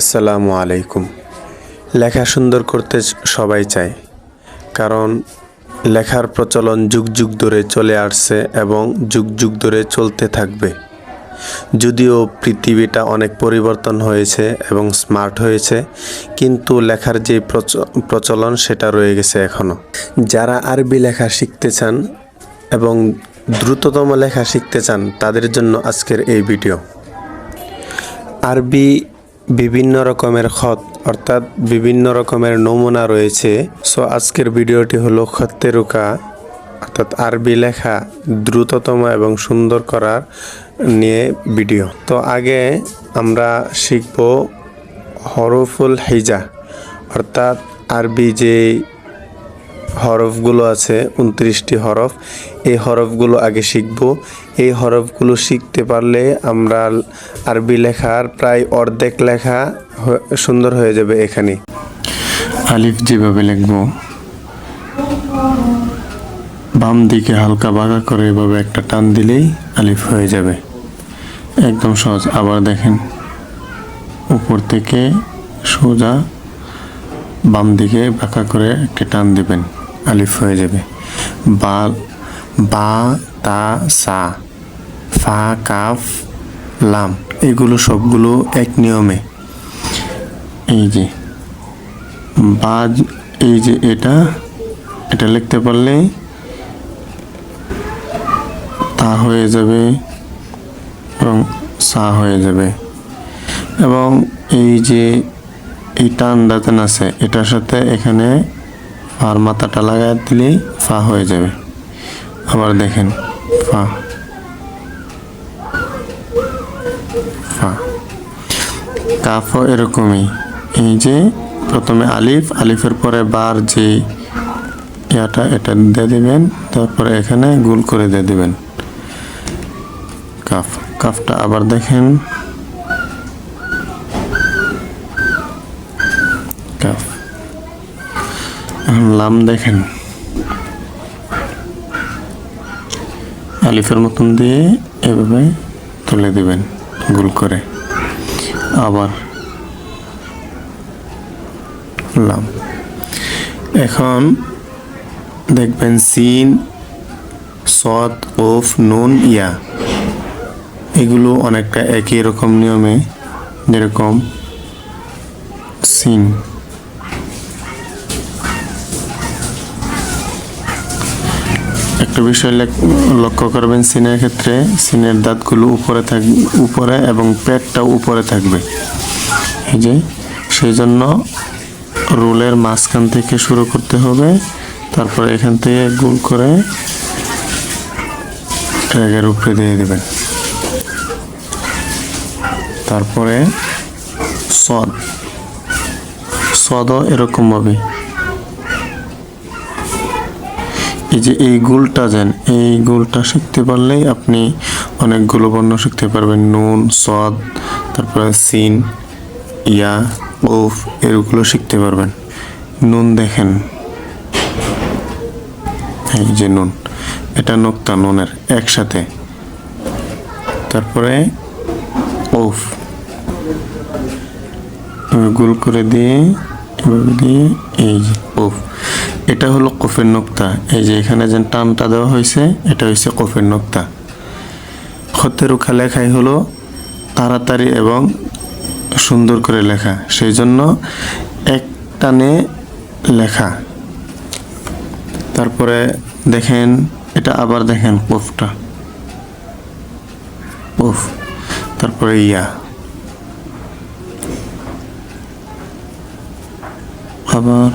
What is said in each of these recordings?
আসসালামু আলাইকুম। লেখা সুন্দর করতে সবাই চায়, কারণ লেখার প্রচলন যুগ যুগ ধরে চলে আসছে এবং যুগ যুগ ধরে চলতে থাকবে। যদিও পৃথিবীটা অনেক পরিবর্তন হয়েছে এবং স্মার্ট হয়েছে, কিন্তু লেখার যে প্রচ- প্রচলন সেটা রয়ে গেছে এখনও যারা আরবি লেখা শিখতে চান এবং দ্রুততম লেখা শিখতে চান, তাদের জন্য আজকের এই ভিডিও। আরবি বিভিন্ন রকমের খত, অর্থাৎ বিভিন্ন রকমের নমুনা রয়েছে। সো আজকের ভিডিওটি হলো খত্তেরুকা অর্থাৎ আরবি লেখা, দ্রুততম এবং সুন্দর করার নিয়ে ভিডিও। তো আগে আমরা শিখব হরফুল হিজা, অর্থাৎ আরবি যে হরফগুলো আছে, উনত্রিশটি হরফ, এই হরফগুলো আগে শিখব। এই হরফগুলো শিখতে পারলে আমরা আরবি লেখার প্রায় অর্ধেক লেখা সুন্দর হয়ে যাবে এখানে। আলিফ যেভাবে লিখব, বাম দিকে হালকা বাঁকা করে এভাবে একটা টান দিলেই আলিফ হয়ে যাবে। একদম সহজ। আবার দেখেন, উপর থেকে সোজা বাম দিকে বাঁকা করে একটা টান দিবেন, আলিফ হয়ে যাবে। বা বা, তা, সা, ফা, কাফ, লাম, এগুলো সবগুলো এক নিয়মে। এই যে, বা, এই যে এটা এটা লিখতে পারলে তা হয়ে যাবে এবং সা হয়ে যাবে। এবং এই যে এই টান আছে, এটার সাথে এখানে ফার মাথাটা লাগাই দিলেই ফা হয়ে যাবে। আবার দেখেন, ফা। ফা। কাফও এরকমই। এই যে প্রথমে আলিফ, আলিফের পরে বার যে ইয়াটা, এটা দিয়ে দিবেন, তারপরে এখানে গুল করে দিয়ে দিবেন। কাফ, কাফটা আবার দেখেন। কাফ। লাম দেখেন। আলিফের মতন দিয়ে এভাবে তুলে দিবেন, গুল করে। আবার লাম। এখন দেখবেন সিন সদ ওফ, নুন, ইয়া। এগুলো অনেকটা একই রকম নিয়মে যেরকম সিন। একটা বিষয় লক্ষ্য করবেন, সিনের ক্ষেত্রে সিনের দাঁতগুলো উপরে থাক উপরে এবং পেটটাও উপরে থাকবে। এই যে সেই জন্য রোলের মাঝখান থেকে শুরু করতে হবে, তারপরে এখান থেকে গোল করে ট্র্যাগের উপরে দিয়ে দেবেন। তারপরে সদ। সদও এরকমভাবে এই যে এই গুলটা যেন, এই গুলটা শিখতে পারলেই আপনি অনেকগুলো বর্ণ শিখতে পারবেন। নুন, সদ, তারপরে সিন, ইয়া, ওফ এগুলো শিখতে পারবেন। নুন দেখেন। এই যে নুন, এটা নোক্তা নুনের একসাথে। তারপরে ওফ গোল করে দিয়ে, এভাবে দিয়ে, এই যে ওফ। এটা হলো কফের নোক্তা। এই যে এখানে যে টানটা দেওয়া হয়েছে, এটা হচ্ছে কফের নোক্তা। খতের উখা লেখাই হলো তাড়াতাড়ি এবং সুন্দর করে লেখা। সেই জন্য এক টানে লেখা। তারপরে দেখেন, এটা আবার দেখেন কফটা। কফ তারপরে ইয়া। আবার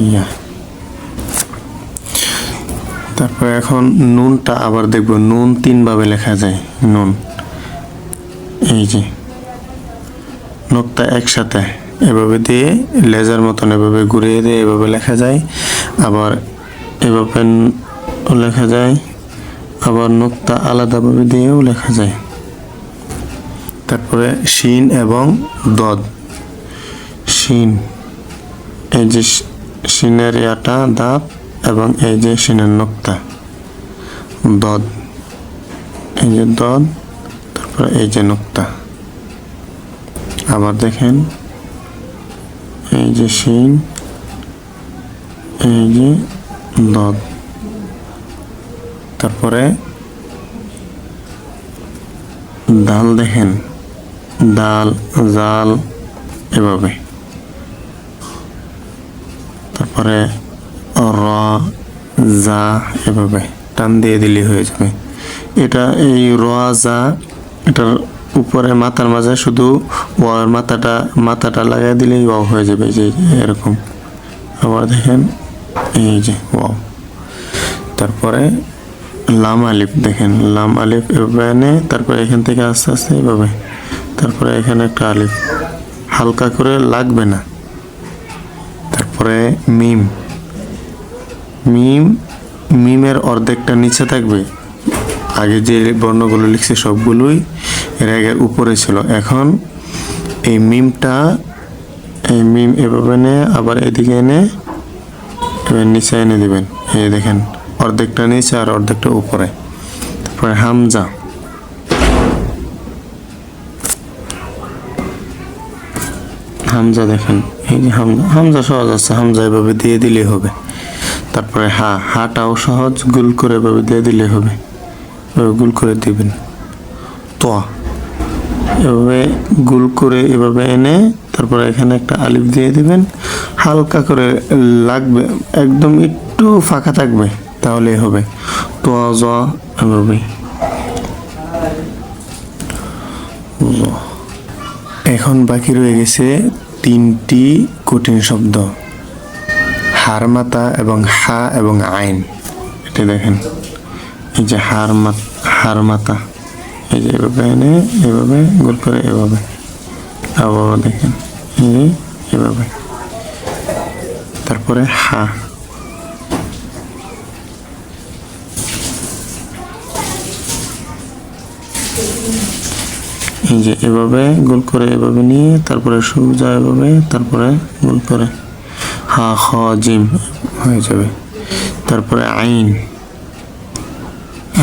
ইয়া তারপরে এখন নুনটা আবার দেখব। নুন তিনভাবে লেখা যায়, নুন। এই যে নোকটা একসাথে এভাবে দিয়ে, লেজার মতন এভাবে ঘুরিয়ে দিয়ে এভাবে লেখা যায়। আবার এভাবে লেখা যায়, আবার নোকটা আলাদাভাবে দিয়েও লেখা যায়। তারপরে শিন এবং দদ। শিন, এই যে শিনের ইয়াটা, দাঁত, এবং এই যে শিনের নোক্তা দদ। এই যে দদ, তারপরে এই যে নোক্তা। আবার দেখেন, এই যে শিন এই যে দদ। তারপরে ডাল দেখেন, ডাল, জাল, এভাবে। তারপরে র যা এভাবে। টান দিয়ে দিলে হয়ে যাবে। এটা এই র যা, এটার উপরে মাথার মাঝে শুধু ওয়ার মাথাটা মাথাটা লাগাই দিলেই ওয়াও হয়ে যাবে যে এরকম। আবার দেখেন, এই যে ওয়াও। তারপরে লাম আলিফ দেখেন, লাম আলিফ এভাবে এনে তারপরে এখান থেকে আস্তে আস্তে এভাবে। তারপরে এখানে একটা আলিফ। হালকা করে লাগবে না। তারপরে মিম। মিম মিমের অর্ধেকটা নিচে থাকবে। আগে যে বর্ণগুলো লিখছে সবগুলোই র্যাগের উপরে ছিল। এখন এই মিমটা, এই মিম এভাবে এনে আবার এদিকে এনে এবার নিচে এনে দিবেন। এই দেখেন, অর্ধেকটা নিচে আর অর্ধেকটা উপরে। তারপরে হামজা। হামজা দেখেন, এই যে হামজা হামজা সহজ আছে, হামজা এভাবে দিয়ে দিলেই হবে। তারপরে হা, হাটাও সহজ, গুল করে এভাবে দিয়ে দিলে হবে। এভাবে গুল করে দিবেন। তোয়া। এভাবে গুল করে এভাবে এনে তারপরে এখানে একটা আলিফ দিয়ে দিবেন। হালকা করে লাগবে, একদম একটু ফাঁকা থাকবে তাহলেই হবে। তোয়া জ এভাবে। এখন বাকি রয়ে গেছে তিনটি কঠিন শব্দ। হার মাতা এবং হা এবং আইন। এটা দেখেন, এই যে হার মাত হার মাতা এই যে এভাবে এনে, এভাবে গোল করে এভাবে। আবার দেখেন, এই এভাবে। তারপরে হা। এই যে এভাবে গোল করে এভাবে নিয়ে, তারপরে সোজা এভাবে, তারপরে গোল করে। হা, খ, জিম হয়ে যাবে। তারপরে আইন।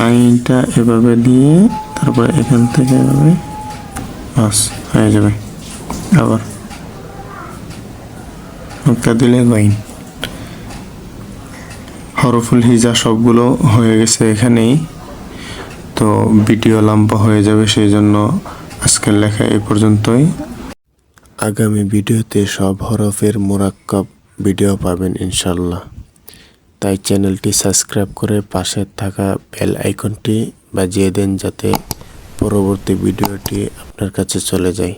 আইনটা এভাবে দিয়ে তারপরে এখান থেকে এভাবে বাস হয়ে যাবে। আবার মুক্তা দিলে গাইন। হরফুল হিজা সবগুলো হয়ে গেছে এখানেই। তো ভিডিও লম্বা হয়ে যাবে সেই জন্য আজকের লেখা এই পর্যন্তই। আগামী ভিডিওতে সব হরফের মোরাক্কব ভিডিও পাবেন ইনশাল্লাহ তাই চ্যানেলটি সাবস্ক্রাইব করে পাশে থাকা বেল আইকনটি বাজিয়ে দেন যাতে পরবর্তী ভিডিওটি আপনার কাছে চলে যায়।